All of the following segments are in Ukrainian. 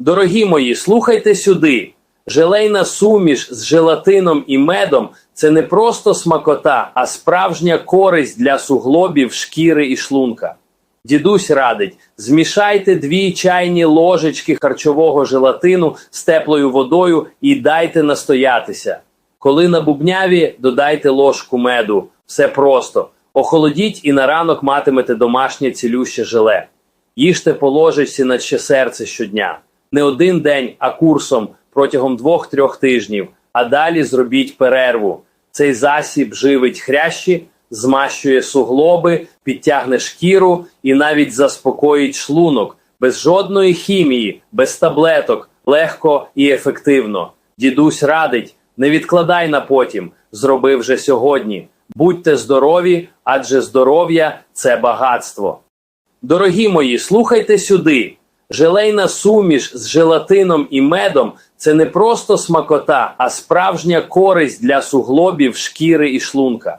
Дорогі мої, слухайте сюди. Желейна суміш з желатином і медом це не просто смакота, а справжня користь для суглобів, шкіри і шлунка. Дідусь радить: змішайте дві чайні ложечки харчового желатину з теплою водою і дайте настоятися. Коли на бубняві, додайте ложку меду. Все просто. Охолодіть і на ранок матимете домашнє цілюще желе. Їжте по ложечці на ще серце щодня. Не один день, а курсом протягом двох-трьох тижнів. А далі зробіть перерву. Цей засіб живить хрящі, змащує суглоби, підтягне шкіру і навіть заспокоїть шлунок без жодної хімії, без таблеток, легко і ефективно. Дідусь радить, не відкладай на потім, зроби вже сьогодні. Будьте здорові, адже здоров'я це багатство. Дорогі мої, слухайте сюди. Желейна суміш з желатином і медом це не просто смакота, а справжня користь для суглобів, шкіри і шлунка.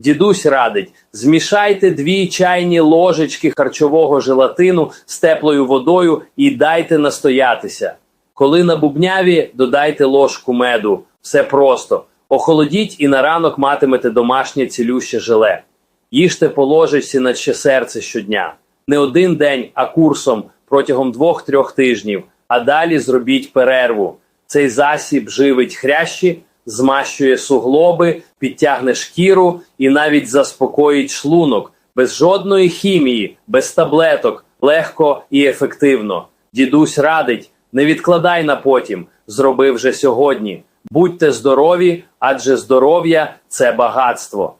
Дідусь радить: змішайте дві чайні ложечки харчового желатину з теплою водою і дайте настоятися. Коли на бубняві, додайте ложку меду. Все просто. Охолодіть і на ранок матимете домашнє цілюще желе. Їжте по ложечці на ще серце щодня. Не один день, а курсом протягом двох-трьох тижнів. А далі зробіть перерву. Цей засіб живить хрящі, змащує суглоби, підтягне шкіру і навіть заспокоїть шлунок без жодної хімії, без таблеток, легко і ефективно. Дідусь радить, не відкладай на потім, зроби вже сьогодні. Будьте здорові, адже здоров'я це багатство.